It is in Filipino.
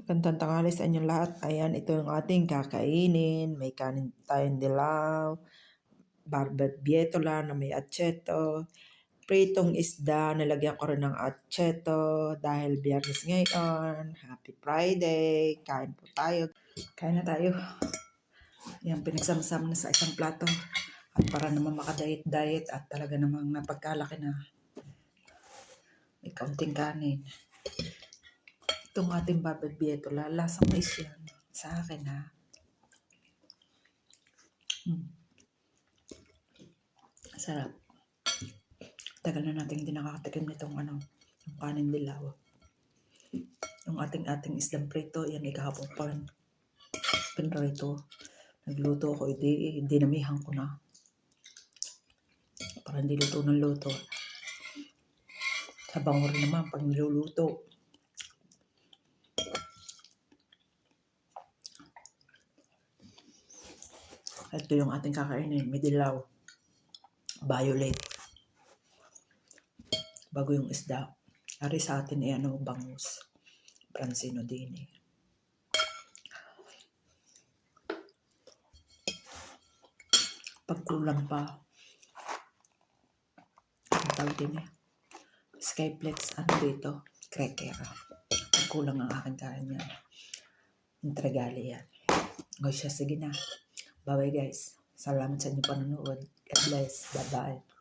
Magandang tanghali sa inyong lahat. Ayan, ito yung ating kakainin. May kanin tayong dilaw, barbed bietola na may atcheto, pritong isda, nilagyan ko rin ng atcheto dahil biyernes ngayon. Happy Friday! Kain po tayo. Kain na tayo. Yan, pinagsama-sama na sa isang plato. At para naman makadiet-diet at talaga namang napagkalaki na may kaunting kanin. Itong ating barbed bietola, lasang mais yan. Sa akin ha. Hmm. Sarap. Tagal na natin hindi nakakatikim nitong ano, yung kanin dilaw. Yung ating-ating isdang prito, yan ikahapon pa rin. Pinrito. Nagluto ako, hindi, dinamihan ko na. Para hindi luto ng luto. Sa bango rin naman pag niluluto. Ito yung ating kakainin, may dilaw. Violet. Bago yung isda. Ari sa atin ay ano, bangus. Francino din eh. Pagkulang pa. Ang tawag din eh. Skyplex, ano dito? Cracker. Pagkulang ang aking kain yan. Entregali yan. O siya, sige na. Bye-bye guys. Salamat sa inyong panonood. God bless. Bye-bye.